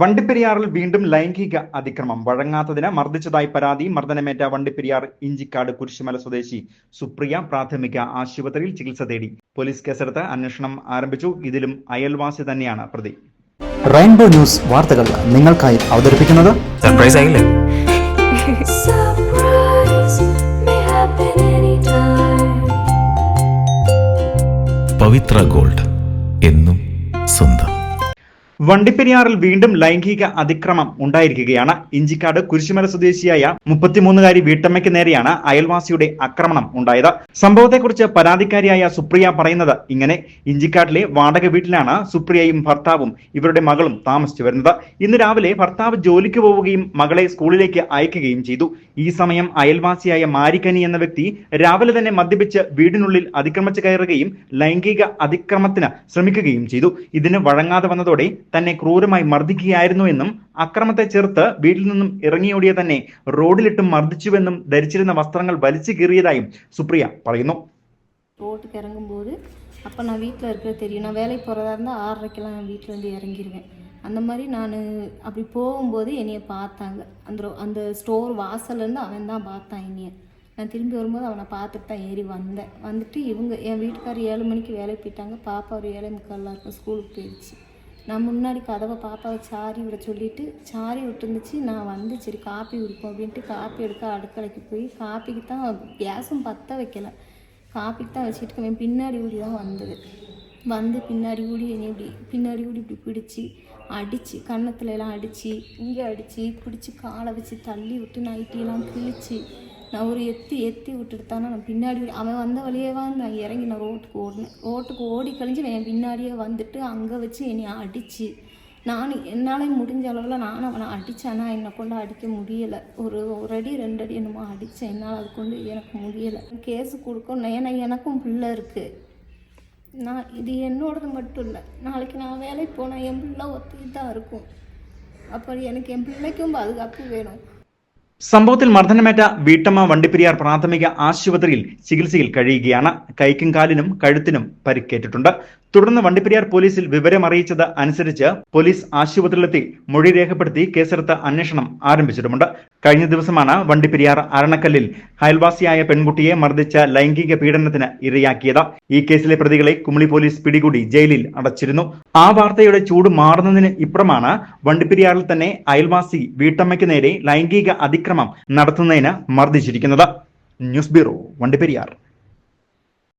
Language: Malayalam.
വണ്ടിപ്പെരിയാറിൽ വീണ്ടും ലൈംഗിക അതിക്രമം. വഴങ്ങാത്തതിന് മർദ്ദിച്ചതായി പരാതി മർദ്ദനമേറ്റ വണ്ടിപ്പെരിയാർ ഇഞ്ചിക്കാട് കുരിശുമല സ്വദേശി സുപ്രിയ പ്രാഥമിക ആശുപത്രിയിൽ ചികിത്സ തേടി. പോലീസ് കേസെടുത്ത് അന്വേഷണം ആരംഭിച്ചു. ഇതിലും അയൽവാസി തന്നെയാണ് പ്രതി. റെയിൻബോ ന്യൂസ് വാർത്തകൾ നിങ്ങൾക്കായി അവതരിപ്പിക്കുന്നത് സർപ്രൈസ് ആയില്ലേ. പവിത്ര ഗോൾഡ് എന്നും വണ്ടിപ്പെരിയാറിൽ വീണ്ടും ലൈംഗിക അതിക്രമം ഉണ്ടായിരിക്കുകയാണ്. ഇഞ്ചിക്കാട് കുരിശുമല സ്വദേശിയായ മുപ്പത്തിമൂന്നുകാരി വീട്ടമ്മയ്ക്ക് നേരെയാണ് അയൽവാസിയുടെ ആക്രമണം ഉണ്ടായത്. സംഭവത്തെക്കുറിച്ച് പരാതിക്കാരിയായ സുപ്രിയ പറയുന്നത് ഇങ്ങനെ. ഇഞ്ചിക്കാട്ടിലെ വാടക വീട്ടിലാണ് സുപ്രിയയും ഭർത്താവും ഇവരുടെ മകളും താമസിച്ചു വരുന്നത്. ഇന്ന് രാവിലെ ഭർത്താവ് ജോലിക്ക് പോവുകയും മകളെ സ്കൂളിലേക്ക് അയക്കുകയും ചെയ്തു. ഈ സമയം അയൽവാസിയായ മാരിക്കനി എന്ന വ്യക്തി രാവിലെ തന്നെ മദ്യപിച്ച് വീടിനുള്ളിൽ അതിക്രമിച്ചു കയറുകയും ലൈംഗിക അതിക്രമത്തിന് ശ്രമിക്കുകയും ചെയ്തു. ഇതിന് വഴങ്ങാതെ വന്നതോടെ തന്നെ ക്രൂരമായി മർദ്ദിക്കുകയായിരുന്നു എന്നും അക്രമത്തെ ചേർത്ത് വീട്ടിൽ നിന്നും ഇറങ്ങിയോടിയ തന്നെ റോഡിലിട്ടും മർദ്ദിച്ചുവെന്നും ധരിച്ചിരുന്ന വസ്ത്രങ്ങൾ വലിച്ചു കീറിയതായും സുപ്രിയ പറയുന്നു ரோட்டுக்கு இறங்கும்போது அப்போ நான் வீட்டில் இருக்கிறது தெரியும் நான் வேலைக்கு போகிறதா இருந்தால் ஆறரைக்கெல்லாம் என் வீட்டிலேருந்து இறங்கிடுவேன் அந்த மாதிரி நான் அப்படி போகும்போது என்னைய பார்த்தாங்க அந்த ரோ- அந்த ஸ்டோர் வாசல்லேருந்து அவன் தான் பார்த்தான் என்னைய நான் திரும்பி வரும்போது அவனை பார்த்துட்டு தான் ஏறி வந்தேன் வந்துட்டு இவங்க என் வீட்டுக்காரர் ஏழு மணிக்கு வேலைக்கு போயிட்டாங்க பாப்பா ஒரு ஏழை முக்கால்லாம் இருக்கும் ஸ்கூலுக்கு போயிடுச்சு நான் முன்னாடி கதவை பாப்பாவை சாரி விட சொல்லிட்டு சாரி விட்டுருந்துச்சு நான் வந்து சரி காப்பி குடிப்போம் அப்படின்ட்டு காப்பி எடுக்க அடுக்கலைக்கு போய் காப்பிக்கு தான் கேஸும் பற்ற வைக்கல. காப்பிக்கு தான் வச்சுட்டு இருக்கேன். பின்னாடி ஊடி தான் வந்தது. வந்து பின்னாடி ஊடி என்னை இப்படி பின்னாடி ஊடி இப்படி பிடிச்சி அடித்து கன்னத்துல எல்லாம் அடித்து இங்கே அடித்து பிடிச்சி காலை வச்சு தள்ளி விட்டு நைட்டியெல்லாம் கிழிச்சு நான் ஒரு எத்தி எத்தி விட்டுட்டு தானே நான் பின்னாடி அவன் வந்த வழியே நான் இறங்கி நான் ரோட்டுக்கு ஓடினேன். ரோட்டுக்கு ஓடி கழிஞ்சு என் பின்னாடியே வந்துட்டு அங்கே வச்சு என்னை அடித்து நான் என்னால் முடிஞ்ச அளவில் நானும் அவனை அடித்தேன்னா என்னை கொண்டு அடிக்க முடியலை. ஒரு ஒரு அடி ரெண்டு அடி என்னமோ அடித்தேன் என்னால் அது கொண்டு எனக்கு முடியலை. கேஸு கொடுக்கணும் ஏன்னா எனக்கும் பிள்ளை இருக்குது நான் இது என்னோடது மட்டும் இல்லை. நாளைக்கு நான் வேலைக்கு போனால் என் பிள்ளை ஒத்திட்டு தான் இருக்கும். அப்போ எனக்கு என் பிள்ளைக்கும் பாதுகாப்பு வேணும். സംഭവത്തിൽ മർദ്ദനമേറ്റ വീട്ടമ്മ വണ്ടിപ്പെരിയാർ പ്രാഥമിക ആശുപത്രിയിൽ ചികിത്സയിൽ കഴിയുകയാണ്. കൈക്കും കാലിനും കഴുത്തിനും പരിക്കേറ്റിട്ടുണ്ട്. തുടർന്ന് വണ്ടിപ്പെരിയാർ പോലീസിൽ വിവരം അറിയിച്ചത് അനുസരിച്ച് പോലീസ് ആശുപത്രിയിലെത്തി മൊഴി രേഖപ്പെടുത്തി കേസെടുത്ത അന്വേഷണം ആരംഭിച്ചിട്ടുമുണ്ട്. കഴിഞ്ഞ ദിവസമാണ് വണ്ടിപ്പെരിയാർ അരണക്കല്ലിൽ അയൽവാസിയായ പെൺകുട്ടിയെ മർദ്ദിച്ച ലൈംഗിക പീഡനത്തിന് ഇരയാക്കിയത്. ഈ കേസിലെ പ്രതികളെ കുമളി പോലീസ് പിടികൂടി ജയിലിൽ അടച്ചിരുന്നു. ആ വാർത്തയുടെ ചൂട് മാറുന്നതിന് ഇപ്പുറമാണ് വണ്ടിപ്പെരിയാറിൽ തന്നെ അയൽവാസി വീട്ടമ്മയ്ക്ക് നേരെ ലൈംഗിക അതിക്രമം നടത്തുന്നതിന് മർദ്ദിച്ചിരിക്കുന്നത്. News bureau Vandiperiyar.